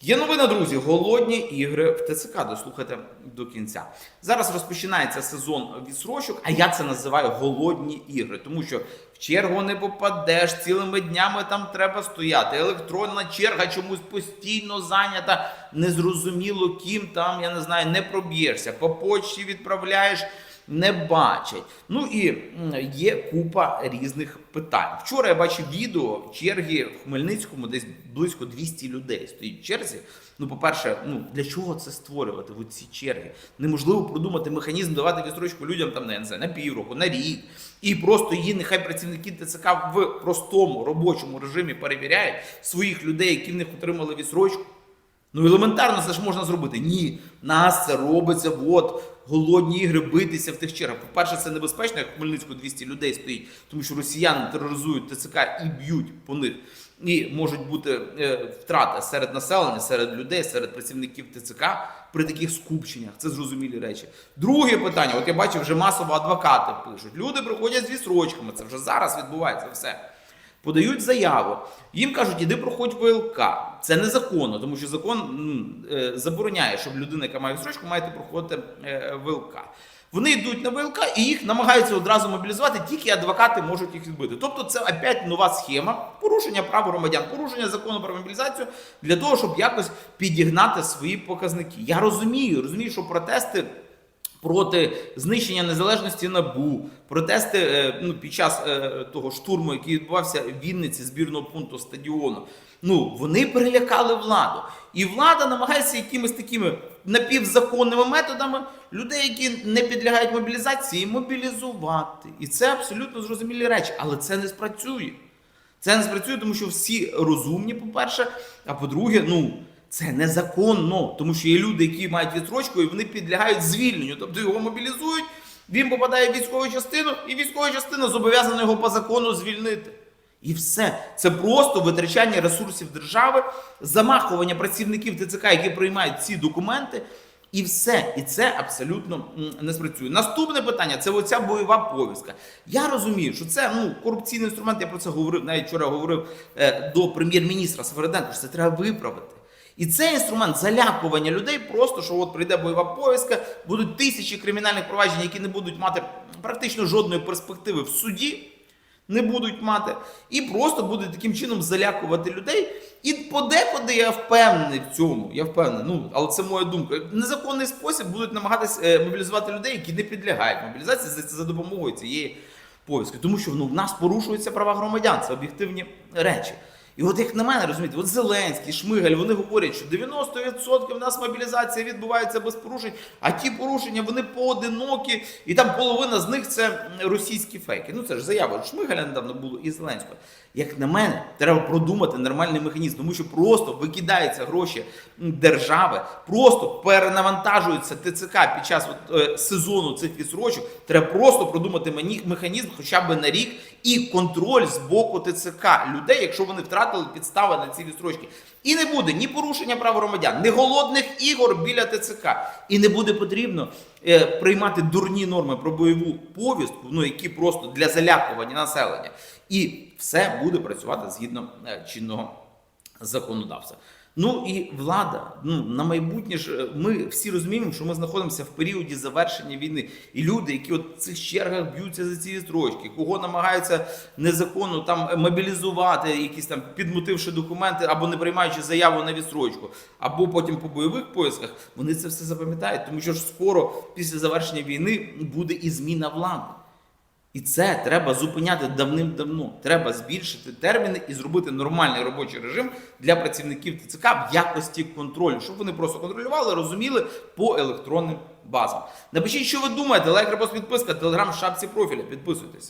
Є новина, друзі, голодні ігри в ТЦК. Дослухайте до кінця. Зараз розпочинається сезон відсрочок, а я це називаю голодні ігри, тому що в чергу не попадеш, цілими днями там треба стояти. Електронна черга чомусь постійно зайнята, незрозуміло ким там, я не знаю, не проб'єшся. По почті відправляєш. Не бачать. Ну і є купа різних питань. Вчора я бачив відео черги в Хмельницькому, десь близько 200 людей стоїть в черзі. Ну, по-перше, ну для чого це створювати в ці черги? Неможливо продумати механізм, давати відстрочку людям там не знаю, на півроку, на рік. І просто її нехай працівники ТЦК в простому робочому режимі перевіряють своїх людей, які в них отримали відсрочку. Ну елементарно це ж можна зробити. Ні, нас це робиться. От голодні ігри битися в тих чергах. По-перше, це небезпечно, як в Хмельницьку 200 людей стоїть, тому що росіяни тероризують ТЦК і б'ють по них. І можуть бути е, втрати серед населення, серед людей, серед працівників ТЦК при таких скупченнях. Це зрозумілі речі. Друге питання: от я бачу, вже масово адвокати пишуть. Люди приходять з відсрочками. Це вже зараз відбувається все подають заяву. Їм кажуть, іди проходь ВЛК. Це незаконно, тому що закон е, забороняє, щоб людина, яка має відстрочку, має проходити е, ВЛК. Вони йдуть на ВЛК і їх намагаються одразу мобілізувати, тільки адвокати можуть їх відбити. Тобто це опять нова схема порушення прав громадян, порушення закону про мобілізацію для того, щоб якось підігнати свої показники. Я розумію, розумію, що протести проти знищення незалежності НАБУ, протести е, ну, під час е, того штурму, який відбувався в Вінниці збірного пункту стадіону. Ну вони перелякали владу, і влада намагається якимись такими напівзаконними методами людей, які не підлягають мобілізації, мобілізувати. І це абсолютно зрозумілі речі, але це не спрацює. Це не спрацює, тому що всі розумні, по-перше, а по-друге, ну. Це незаконно, тому що є люди, які мають відстрочку, і вони підлягають звільненню. Тобто його мобілізують, він попадає в військову частину, і військова частина зобов'язана його по закону звільнити. І все. Це просто витрачання ресурсів держави, замахування працівників ТЦК, які приймають ці документи. І все, і це абсолютно не спрацює. Наступне питання це оця бойова повістка. Я розумію, що це ну корупційний інструмент. Я про це говорив навіть вчора говорив е, до прем'єр-міністра Севериденка, що це треба виправити. І це інструмент залякування людей, просто що от прийде бойова повістка, будуть тисячі кримінальних проваджень, які не будуть мати практично жодної перспективи в суді, не будуть мати, і просто будуть таким чином залякувати людей. І подекуди я впевнений в цьому. Я впевнений, ну але це моя думка. Незаконний спосіб будуть намагатись е, мобілізувати людей, які не підлягають мобілізації за, за допомогою цієї повістки. Тому що ну, в нас порушуються права громадян, це об'єктивні речі. І от як на мене, розумієте, от Зеленський, Шмигаль, вони говорять, що 90% в нас мобілізація відбувається без порушень, а ті порушення вони поодинокі, і там половина з них це російські фейки. Ну це ж заява Шмигаля недавно було і Зеленського. Як на мене, треба продумати нормальний механізм, тому що просто викидаються гроші держави, просто перенавантажується ТЦК під час от, е, сезону цих відсрочок. Треба просто продумати механізм хоча б на рік і контроль з боку ТЦК людей, якщо вони втратили підстави на ці відстрочки. І не буде ні порушення прав громадян, ні голодних ігор біля ТЦК. І не буде потрібно е, приймати дурні норми про бойову повістку, ну які просто для залякування населення. І все буде працювати згідно е, чинного законодавства. Ну і влада, ну на майбутнє ж е, ми всі розуміємо, що ми знаходимося в періоді завершення війни. І люди, які от в цих чергах б'ються за ці строчки, кого намагаються незаконно там мобілізувати, якісь там підмутивши документи або не приймаючи заяву на відстрочку, або потім по бойових поисках, вони це все запам'ятають, тому що ж скоро після завершення війни буде і зміна влади. І це треба зупиняти давним-давно. Треба збільшити терміни і зробити нормальний робочий режим для працівників ТЦК в якості контролю, щоб вони просто контролювали, розуміли по електронним базам. Напишіть, що ви думаєте, лайк, репост, підписка, телеграм шапці профіля. Підписуйтесь.